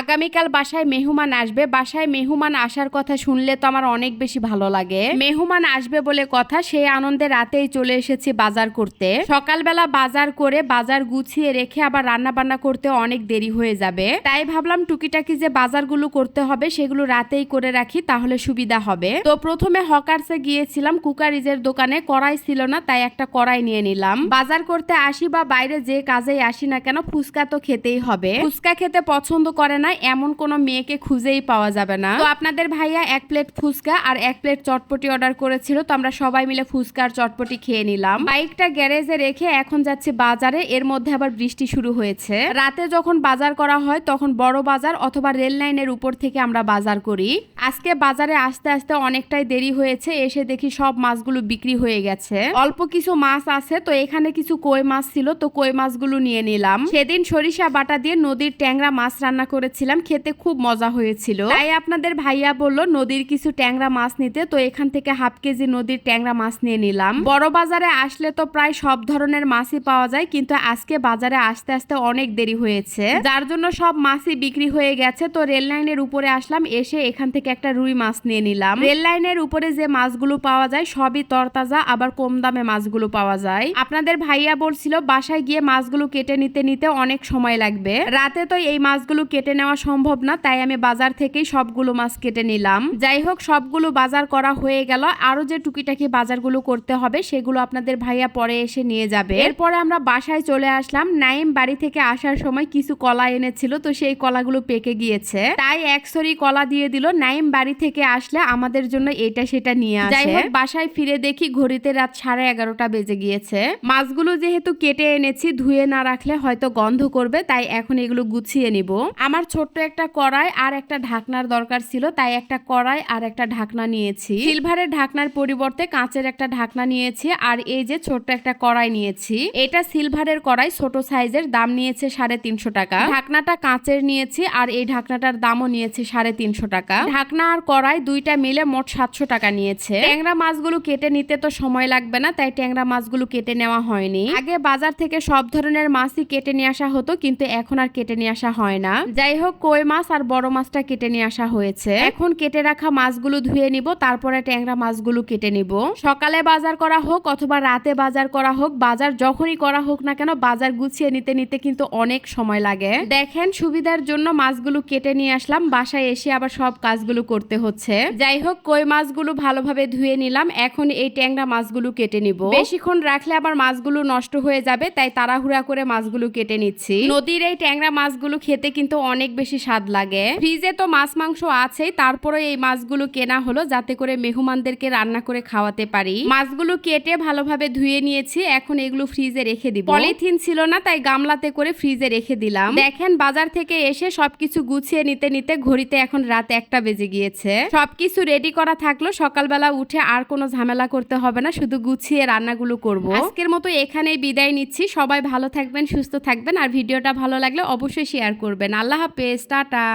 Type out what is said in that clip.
আগামীকাল বাসায় মেহমান আসবে। বাসায় মেহমান আসার কথা শুনলে তো আমার অনেক বেশি ভালো লাগে। মেহমান আসবে বলে কথা সেই আনন্দে রাতেই চলে এসেছি বাজার করতে। সকালবেলা বাজার করে বাজার গুছিয়ে রেখে আবার রান্না বান্না করতে অনেক দেরি হয়ে যাবে। তাই ভাবলাম টুকিটাকি যে বাজারগুলো করতে হবে সেগুলো রাতেই করে রাখি, তাহলে সুবিধা হবে। তো প্রথমে হকারসে গিয়েছিলাম, কুকারিজের দোকানে। কড়াই ছিল না, তাই একটা কড়াই নিয়ে নিলাম। বাজার করতে আসি বা বাইরে যে কাজেই আসি না কেন, ফুচকা তো খেতেই হবে। ফুচকা খেতে পছন্দ করে না এমন কোনো মেয়েকে খুঁজেই পাওয়া যাবে না। তো আপনাদের ভাইয়া এক প্লেট ফুচকা আর এক প্লেট চটপটি অর্ডার করেছিল, তো আমরা সবাই মিলে ফুচকা আর চটপটি খেয়ে নিলাম। বাইকটা গ্যারেজে রেখে এখন যাচ্ছি বাজারে, এর মধ্যে আবার বৃষ্টি শুরু হয়েছে। রাতে যখন বাজার করা হয়, তখন বড় বাজার অথবা রেল লাইনের উপর থেকে আমরা বাজার করি। আজকে বাজারে আসতে আসতে অনেকটাই দেরি হয়েছে, এসে দেখি সব মাছগুলো বিক্রি হয়ে গেছে। অল্প কিছু মাছ আছে, তো এখানে কিছু কই মাছ ছিল, তো কই মাছগুলো নিয়ে নিলাম। সেদিন সরিষা বাটা দিয়ে নদীর ট্যাংরা মাছ রান্না করেছিলাম, খেতে খুব মজা হয়েছিল। তাই আপনাদের ভাইয়া বলল, নদীর কিছু ট্যাংরা মাছ নিতে। তো এখান থেকে হাফ কেজি নদীর ট্যাংরা মাছ নিয়ে নিলাম। বড় বাজারে আসলে তো প্রায় সব ধরনের মাছই পাওয়া যায়, কিন্তু আজকে বাজারে আসতে আসতে অনেক দেরি হয়েছে। যার জন্য সব মাছই বিক্রি হয়ে গেছে, তো রেল লাইনের উপরে আসলাম, এসে এখান থেকে একটা রুই মাছ নিয়ে নিলাম। রেল লাইনের উপরে যে মাছগুলো পাওয়া যায়, সবই তরতাজা, আবার কম দামে মাছগুলো পাওয়া যায়। আপনাদের ভাইয়া বলছিল, বাসায় গিয়ে মাছগুলো কেটে নিতে নিতে অনেক সময় লাগবে। রাতে তো এই মাছগুলো কেটে নেওয়া সম্ভব না, তাই আমি বাজার থেকেই সবগুলো মাছ কেটে নিলাম। যাই হোক সবগুলো বাজার করা হয়ে গেল। আরও যে টুকিটাকি বাজারগুলো করতে হবে, সেগুলো আপনাদের ভাইয়া পরে এসে নিয়ে যাবে। এরপরে আমরা বাসায় চলে আসলাম। নাইম বাড়ি থেকে আসার সময় কিছু কলা এনেছিল, তো সেই কলাগুলো পেকে গিয়েছে। তাই এক সরি কলা দিয়ে দিল। নাইম বাড়ি থেকে আসলে আমাদের জন্য এটা সেটা নিয়ে আসে। যাই হোক বাসায় ফিরে দেখি ঘড়িতে রাত সাড়ে এগারোটা বেজে গিয়েছে। মাছগুলো যেহেতু কেটে এনেছি, ধুয়ে না রাখলে হয়তো গন্ধ করবে, তাই এখন এগুলো গুছিয়ে নিব। আমার ছোট্ট একটা কড়াই আর একটা ঢাকনার দরকার ছিল, তাই একটা কড়াই আর একটা ঢাকনা নিয়েছি। সিলভারের ঢাকনার পরিবর্তে কাঁচের একটা ঢাকনা নিয়েছি আর এই যে ছোট্ট একটা কড়াই নিয়েছি। এটা সিলভারের কড়াই, ছোট সাইজের, দাম নিয়েছে সাড়ে তিনশো টাকা। ঢাকনাটা কাঁচের নিয়েছি আর এই ঢাকনাটার দামও নিয়েছে সাড়ে তিনশো টাকা। ঢাকনা আর কড়াই দুইটা মিলে মোট সাতশো টাকা নিয়েছে। ট্যাংরা মাছগুলো কেটে নিতে তো সময় লাগবে না, তাই ট্যাংরা মাছগুলো কেটে নেওয়া হয়নি। আগে বাজার থেকে সব ধরনের মাছই কেটে নিয়ে আসা হতো, কিন্তু এখন আর কেটে নিয়ে আসা হয় না। যাই হোক কই মাছ আর বড় মাছটা কেটে নিয়ে আসা হয়েছে। এখন কেটে রাখা মাছগুলো ধুয়ে নিব, তারপরে ট্যাংরা মাছগুলো কেটে নিব। সকালে বাজার করা হোক অথবা রাতে বাজার করা হোক, বাজার যখনই করা হোক না কেন, বাজার গুছিয়ে নিতে নিতে কিন্তু অনেক সময় লাগে। দেখেন, সুবিধার জন্য মাছগুলো কেটে নিয়ে আসলাম, বাসায় এসে আবার সব কাজগুলো করতে হচ্ছে। যাই হোক কই মাছগুলো ভালোভাবে ধুয়ে নিলাম, এখন এই ট্যাংরা মাছগুলো কেটে নিব। বেশিক্ষণ রাখলে আবার মাছগুলো নষ্ট হয়ে যাবে, তাই তাড়াহুড়া করে মাছগুলো কেটে নিচ্ছি। নদীর এই ট্যাংরা মাছগুলো খেতে কিন্তু অনেক বেশি স্বাদ লাগে। ফ্রিজে তো মাছ, মাংস আছেই তারপরে এই মাছগুলো কেনা হলো যাতে করে মেহমানদেরকে রান্না করে খাওয়াতে পারি। মাছগুলো কেটে ভালোভাবে ধুয়ে নিয়েছি, এখন এগুলো ফ্রিজে রেখে দিব। পলিথিন ছিল না, তাই গামলাতে করে ফ্রিজে রেখে দিলাম। দেখেন, বাজার থেকে এসে সবকিছু গুছিয়ে নিতে নিতে ঘড়িতে এখন রাত একটা বেজে গিয়েছে। সবকিছু রেডি করা থাকল, সকালবেলা উঠে আর কোনো ঝামেলা করতে হবে না, শুধু গুছিয়ে রান্নাগুলো করব। আজকের মতো এখানেই বিদায় নিচ্ছি। সবাই ভালো থাকবেন, সুস্থ থাকবেন, আর ভিডিওটা ভালো লাগলে অবশ্যই শেয়ার করবেন। আল্লাহ হাফেজ টাটা